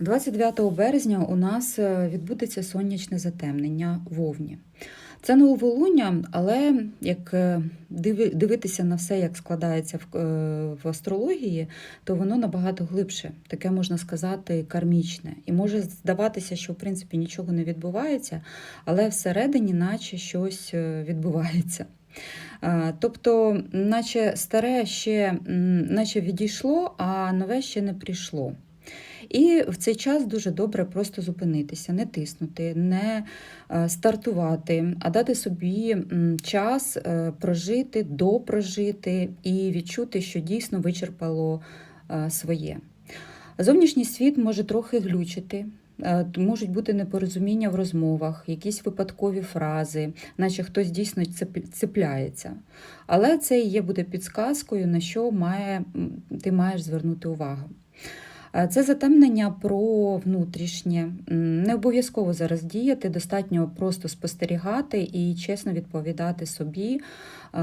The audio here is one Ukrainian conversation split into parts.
29 березня у нас е, відбудеться сонячне затемнення в Овні. Це новолуння, але як е, дивитися на все, як складається в, е, в астрології, то воно набагато глибше, таке можна сказати, кармічне. І може здаватися, що в принципі нічого не відбувається, але всередині, наче щось відбувається. Тобто, наче старе ще наче відійшло, а нове ще не прийшло. І в цей час дуже добре просто зупинитися, не тиснути, не е, стартувати, а дати собі час е, прожити, допрожити і відчути, що дійсно вичерпало е, своє. Зовнішній світ може трохи глючити. Можуть бути непорозуміння в розмовах, якісь випадкові фрази, наче хтось дійсно цепляється. Але це і є буде підсказкою, на що має, ти маєш звернути увагу. Е, Це затемнення про внутрішнє. Не обов'язково зараз діяти, достатньо просто спостерігати і чесно відповідати собі, е,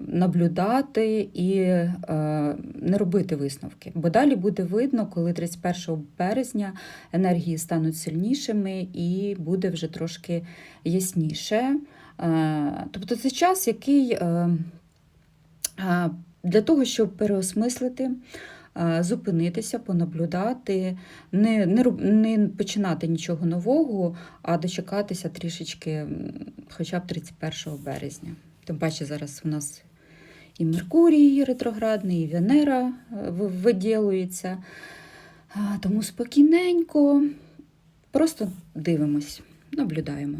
наблюдати і е, не робити висновки. Бо далі буде видно, коли 31 березня енергії стануть сильнішими і буде вже трошки ясніше. Тобто це час, який для того, щоб переосмислити зупинитися, понаблюдати, не, не, не починати нічого нового, а дочекатися трішечки хоча б 31 березня. Тим паче зараз у нас і Меркурій ретроградний, і Венера е, виділується. Тому спокійненько, просто дивимось, наблюдаємо.